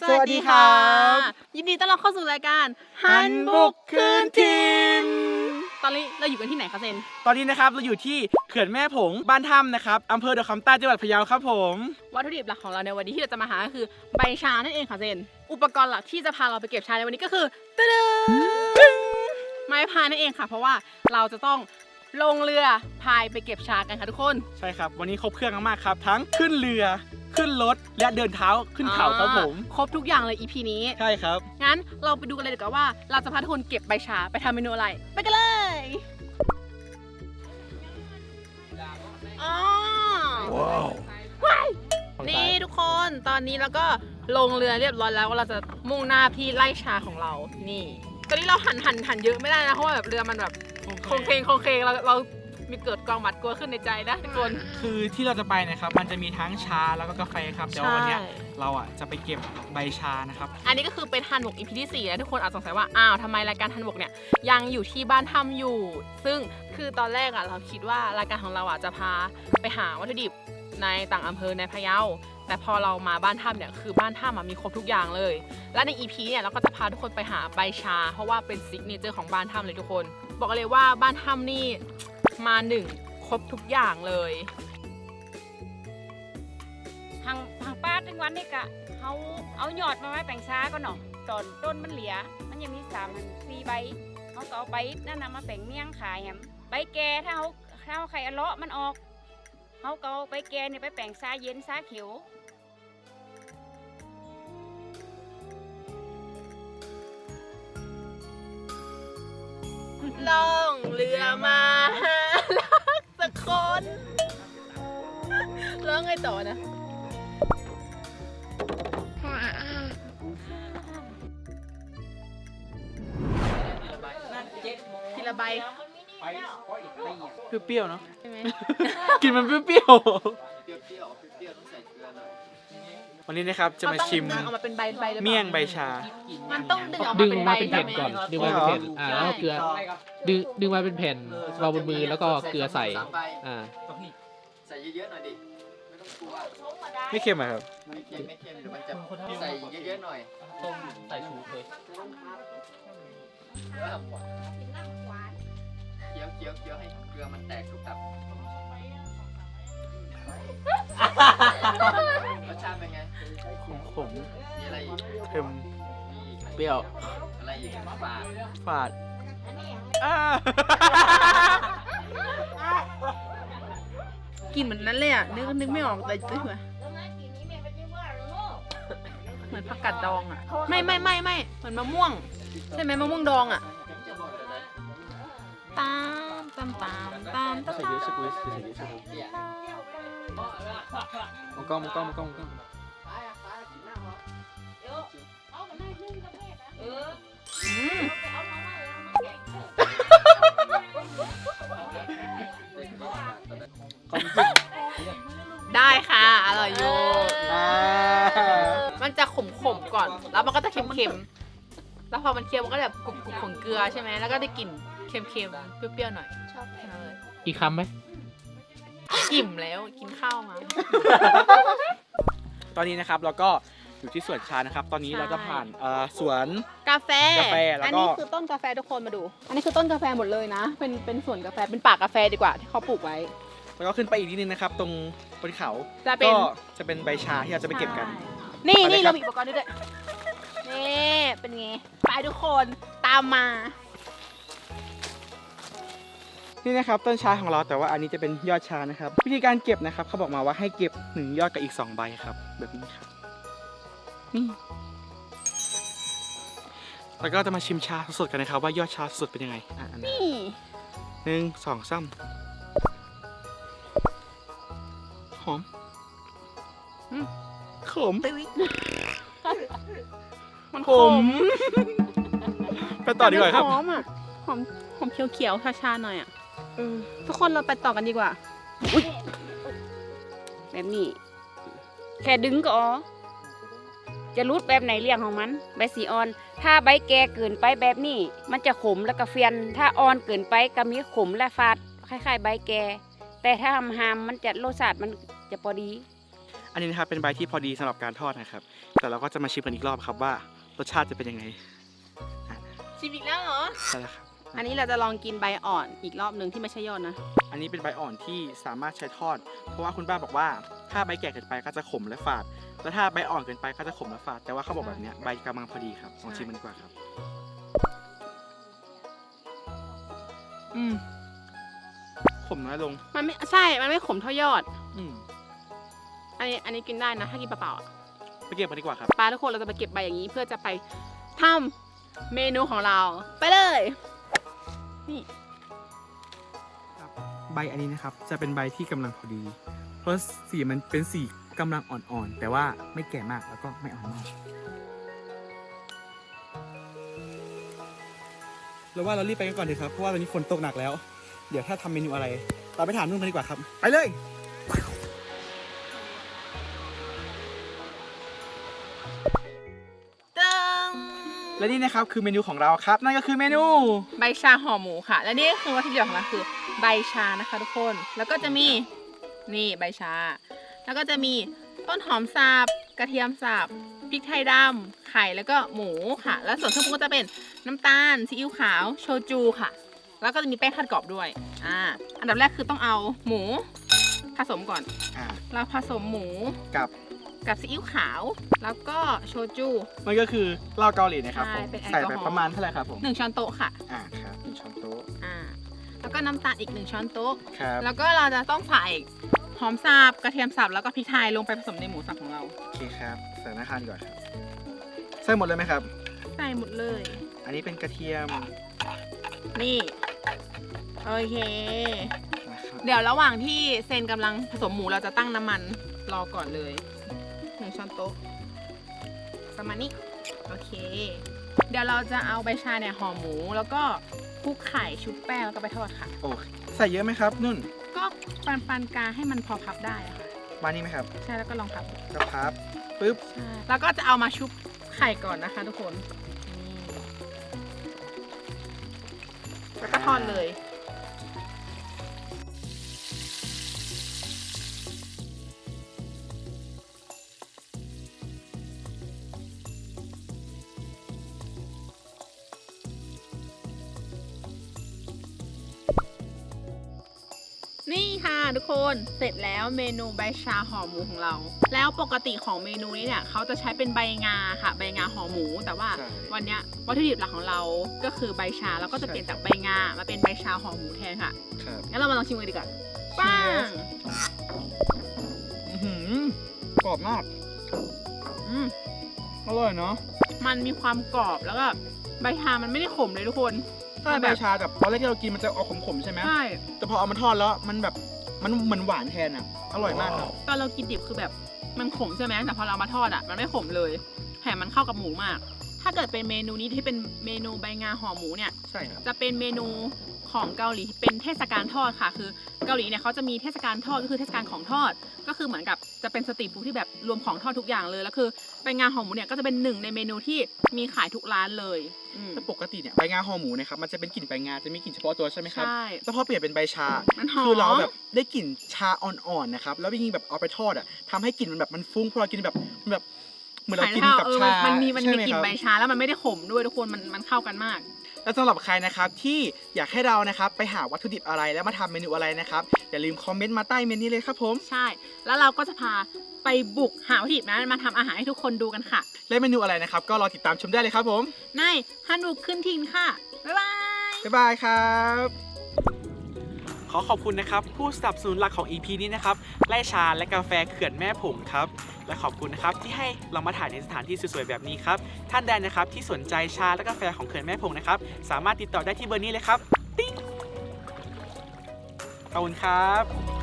สวัสดีครับยินดีต้อนรับเข้าสู่รายการหันบุกคืนถิ่นตอนนี้เราอยู่กันที่ไหนคะเซนตอนนี้นะครับเราอยู่ที่เขื่อนแม่ผงบ้านถ้ำนะครับอำเภอเดอะคำใต้จังหวัดพะเยาครับผมวัตถุดิบหลักของเราในวันนี้ที่เราจะมาหาก็คือใบชานั่นเองค่ะเซนอุปกรณ์หลักที่จะพาเราไปเก็บชาในวันนี้ก็คือตึ๊ดๆไม้พายนั่นเองค่ะ เพราะว่าเราจะต้องลงเรือพายไปเก็บชากันค่ะทุกคน ใช่ครับ วันนี้ครบเครื่องมากๆครับ ทั้งขึ้นเรือ ขึ้นรถและเดินเท้าขึ้นเขาครับผม ครบทุกอย่างเลย EP นี้ ใช่ครับ งั้นเราไปดูกันเลยดีกว่าว่า เราจะพาทุกคนเก็บใบชาไปทำเมนูอะไร ไปกันเลยอ๋อว้ายนี่ทุกคนตอนนี้เราก็ลงเรือเรียบร้อยแล้วว่าเราจะมุ่งหน้าที่ไล่ชาของเรา นี่ ตอนนี้เราหันหันหันเยอะไม่ได้นะเพราะว่าแบบเรือมันแบบโคงเคงโคงเคงเราเรา มีเกิดกองหมัดกลัวขึ้นในใจนะทุกคน คือที่เราจะไปนะครับ มันจะมีทั้งชาแล้วก็กาแฟครับแต่ว่าวันเนี้ยเราอะจะไปเก็บใบชานะครับ อันนี้ก็คือเป็นฮันบก EP ที่ 4 แล้วทุกคนอาจสงสัยว่า อ้าวทำไมรายการฮันบกเนี่ย ยังอยู่ที่บ้านถ้ำอยู่ ซึ่งคือตอนแรกอะเราคิดว่ารายการของเราอะจะพาไปหาวัตถุดิบในต่างอำเภอในพะเยา แต่พอเรามาบ้านถ้ำเนี่ยคือบ้านถ้ำอะมีครบทุกอย่างเลย และใน EP เนี่ยเราก็จะพาทุกคนไปหาใบชา เพราะว่าเป็นซิกเนเจอร์ของบ้านถ้ำเลยทุกคน บอกเลยว่าบ้านถ้ำนี่ มาหนึ่งครบทุกอย่างเลยทางทางป้าถึงวันนี้กะเขาเอายอดมาไว้แปลงช้าก็เนาะตอนต้นมันเหลียมันยังมีสามสี่ใบเขาก็เอาใบนั่นนะมาแบ่งเมี่ยงขายแฮมใบแก่ถ้าเขาถ้าเขาไข่อะเลาะมันออกเขาก็เอาใบแก่เนี่ยไปแปลงซาเย็นซาเขียวล่องเรือมาหารั กสักคนแล้วไงต่อนะ ทีละใบเปรี้ยวๆเนาะ ใช่ไหม กินมันเปรี้ยวๆวัน นี้นะครับจะมาชิมนต้องดึงออกมาเป็นใบใบหรือปล่าเมี่ยงใบชา มันต้องดึงออกดึมางเป็นมาใบเป็นแผ่นก่อน ดึงมาเป็นแผ่นอ่าแล้วก็เกลือ ดึงดึงมาเป็นแผ่นวางบนมือแล้วก็เกลือใส่ อ่า ใส่เยอะๆหน่อยดิ ไม่ต้องกลัว ไม่เค็มอะครับ ไม่เค็มไม่เค็มเดี๋ยวมันจะใส่เยอะๆหน่อย ต้มใส่ชูเลยเคี้ยวเคี้ยวเคี้ยวให้เกลือมันแตกทุกตับ ค็มมีอีกเปรี้ยวอะไรอีกฝาดฝาดอ่ากลินเหมือนนั้นเลยอะนึกนึกไม่ออกแต่นึกเหมือนเหมือนผักกาดดองอะ ไม่ไม่ไม่ไม่เหมือนมะม่วง ใช่ไหมมะม่วงดองอะตามตามตามตามตามใส่เยอะสกุลใส่เยอะสกุลมองกล้องมองกล้องมองกล้อง ได้ค่ะ อร่อยอยู่ อ่ามันจะขมขมๆก่อน แล้วมันก็จะเค็มเค็มๆแล้วพอมันเคี้ยวมันก็แบบกรุบกรุบของเกลือใช่ไหม แล้วก็ได้กลิ่นเค็มเค็มๆ เปรี้ยวๆ หน่อย ชอบแค่นั้นเลยอีกคำไหม อิ่มแล้วกินข้าวมา ตอนนี้นะครับเราก็ อยู่ที่สวนชานะครับ ตอนนี้ใช่เราจะผ่านเอ่อสวน กาแฟ กาแฟแล้วก็ อันนี้คือต้นกาแฟทุกคนมาดู อันนี้คือต้นกาแฟหมดเลยนะ เป็นเป็นสวนกาแฟ เป็นป่ากาแฟดีกว่าที่เขาปลูกไว้ แล้วก็ขึ้นไปอีกนิดนึงนะครับ ตรงบนเขาจะเป็น ก็จะเป็นใบชาที่เราจะไปเก็บกัน นี่ไปเลยนี่ครัเราบ มีอุปกรณ์ด้วยด้วยนี่เป็นไง ไปทุกคนตามมา นี่นะครับต้นชาของเราแต่ว่าอันนี้จะเป็นยอดชานะครับ วิธีการเก็บนะครับเขาบอกมาว่าให้เก็บหนึ่งยอดกับอีกสองใบครับแบบนี้ครับ นี่แล้วก็จะมาชิมชาสดๆกันนะครับว่ายอดชาสดเป็นยังไงอะอันนี้นี่หนึ่งสองสามหอมอืมขมมันขมไปต่อดีกว่าครับ หอมอะหอมหอมเขียวๆชาๆหน่อยอะทุกคนเราไปต่อกันดีกว่าแบบนี้ แค่ดึงก็อ๋อ จะรูดแบบไหนเรียงของมัน ใบสีอ่อน ถ้าใบแก่เกินไปแบบนี้ มันจะขมแล้วก็เฟียน ถ้าอ่อนเกินไปก็มีขมและฟาดคล้ายๆ ใบแก่แต่ถ้าหามๆมันจะรสชาติมันจะพอดี อันนี้นะครับเป็นใบที่พอดีสำหรับการทอดนะครับ แต่เราก็จะมาชิมกันอีกรอบครับว่ารสชาติจะเป็นยังไงชิมอีกแล้วเหรอ ใช่แล้วครับ อันนี้เราจะลองกินใบอ่อนอีกรอบหนึ่งที่ไม่ใช่ยอดนะ อันนี้เป็นใบอ่อนที่สามารถใช้ทอด เพราะว่าคุณป้าบอกว่าถ้าใบแก่เกินไปก็จะขมและฝาด แล้วถ้าใบอ่อนเกินไปก็จะขมและฝาด แต่ว่าเขาบอกแบบเนี้ยใบกำลังพอดีครับลองชิมมันดีกว่าครับ อืม ขมน้อยลง มันไม่ใช่ มันไม่ขมเท่ายอด อืมอันนี้อันนี้กินได้นะถ้ากินเปล่าๆอะไปเก็บมันดีกว่าครับปลาทุกคนเราจะไปเก็บใบอย่างนี้เพื่อจะไปทำเมนูของเรา ไปเลย นี่ใบอันนี้นะครับ จะเป็นใบที่กำลังพอดี เพราะสีมันเป็นสีกำลังอ่อนๆ แต่ว่าไม่แก่มากแล้วก็ไม่อ่อนมากเราว่าเรารีบไปกันก่อนเถอะครับ เพราะว่าตอนนี้ฝนตกหนักแล้ว เดี๋ยวถ้าทำเมนูอะไร เราไปถามนุ่นกันดีกว่าครับ ไปเลย และนี่นะครับคือเมนูของเราครับ นั่นก็คือเมนู ใบชาห่อหมูค่ะ และนี่คือวัตถุดิบของเราคือใบชานะคะทุกคน แล้วก็จะมีนี่ใบชา แล้วก็จะมีต้นหอมสับกระเทียมสับพริกไทยดำไข่แล้วก็หมูค่ะ แล้วส่วนเครื่องปรุงก็จะเป็นน้ำตาลซีอิ๊วขาวโชจูค่ะ แล้วก็จะมีแป้งทอดกรอบด้วยอ่าอันดับแรกคือต้องเอาหมูผสมก่อน อ่าเราผสมหมูกับ กับซีอิ๊วขาว แล้วก็โชจู มันก็คือเหล้าเกาหลีนะครับใช่ผมเป็นแอลใส่กอฮอล์ไปประมาณเท่าไหร่ครับผมหนึ่งช้อนโต๊ะค่ะ อ่าครับหนึ่งช้อนโต๊ะอ่า แล้วก็น้ำตาลอีกหนึ่งช้อนโต๊ะ ครับแล้วก็เราจะต้องใส่หอมสับกระเทียมสับแล้วก็พริกไทยลงไปผสมในหมูสับของเรา โอเคครับใส่หน้าข้างดีกว่าครับ ใส่หมดเลยไหมครับ ใส่หมดเลย อันนี้เป็นกระเทียมนี่ โอเค นะครับเดี๋ยวระหว่างที่เซนกำลังผสมหมูเราจะตั้งน้ำมันรอก่อนเลย หนึ่งช้อนโต๊ะประมาณนี้โอเค เดี๋ยวเราจะเอาใบชาเนี่ยห่อหมู แล้วก็คลุกไข่ชุบแป้งแล้วก็ไปทอดค่ะ โอ้ใส่เยอะไหมครับ นุ่นก็ปันปันๆกลางให้มันพอพับได้อะค่ะ มานี่ไหมครับใช่แล้วก็ลองพับกระพับปึ๊บ ใช่แล้วก็จะเอามาชุบไข่ก่อนนะคะ ทุกคนนี่แล้วก็ทอดเลย ค่ะทุกคนเสร็จแล้วเมนูใบชาห่อหมูของเรา แล้วปกติของเมนูนี้เนี่ยเขาจะใช้เป็นใบงาค่ะ ใบงาห่อหมู แต่ว่าใช่ วันเนี้ยวัตถุดิบหลักของเราก็คือใบชาแล้วก็จะเปลี่ยนจากใบงามาเป็นใบชาห่อหมูแทนค่ะครับงั้นเรามาลองชิมกันดีกว่าป้างอื้อหือกรอบมาก อืมอร่อยเนาะ มันมีความกรอบแล้วก็ใบชามันไม่ได้ขมเลยทุกคน ใช่ใบชากับตอนแรกที่เรากินมันจะออกขมๆใช่ไหมใช่แต่พอเอามาทอดแล้วมันแบบมันเหมือนหวานแทนอะ อร่อยมากครับตอนเรากินดิบคือแบบมันขมใช่ไหมแต่พอเราเอามาทอดอะมันไม่ขมเลยแถมมันเข้ากับหมูมาก ถ้าเกิดเป็นเมนูนี้ที่เป็นเมนูใบงาห่อหมูเนี่ย ใช่ครับ จะเป็นเมนู ของเกาหลีเป็นเทศกาลทอดค่ะ คือเกาหลีเนี่ยเขาจะมีเทศกาลทอดก็คือเทศกาลของทอด ก็คือเหมือนกับจะเป็นสตรีทฟู้ดที่แบบรวมของทอดทุกอย่างเลย แล้วคือใบงาห่อหมูเนี่ยก็จะเป็นหนึ่งในเมนูที่มีขายทุกร้านเลยอืม แต่ปกติเนี่ยใบงาห่อหมูนะครับมันจะเป็นกลิ่นใบงาจะมีกลิ่นเฉพาะตัวใช่ไหมครับใช่แต่พอเปลี่ยนเป็นใบชา มันหอม คือเราแบบได้กลิ่นชาอ่อนๆนะครับแล้วยิ่งแบบเอาไปทอดอะทำให้กลิ่นมันแบบมันฟุ้งพอเรากินแบบมันแบบเหมือนเรากินกับเออชามันมีมันใช่มีไหกลิ่นครับใบชาแล้วมันไม่ได้ขมด้วยทุกคนมันมันเข้ากันมาก และสำหรับใครนะครับที่อยากให้เรานะครับไปหาวัตถุดิบอะไรแล้วมาทำเมนูอะไรนะครับอย่าลืมคอมเมนต์มาใต้เมนูนี้เลยครับผมใช่ แล้วเราก็จะพาไปบุกหาวัตถุดิบนั้นมาทำอาหารให้ทุกคนดูกันค่ะ และเมนูอะไรนะครับก็รอติดตามชมได้เลยครับผมในฮันบุกขึ้นทินค่ะ บ๊ายบาย บ๊ายบายครับข อขอบคุณนะครับ ผู้สนับสนุนหลักของ EP นี้นะครับไล่ชาและกาแฟเขื่อนแม่ผงครับและขอบคุณนะครับที่ให้เรามาถ่ายในสถานที่สวยๆแบบนี้ครับท่านใดนะครับที่สนใจชาและกาแฟของเขื่อนแม่ผงนะครับสามารถติดต่อได้ที่เบอร์นี้เลยครับติ๊งขอบคุณครับ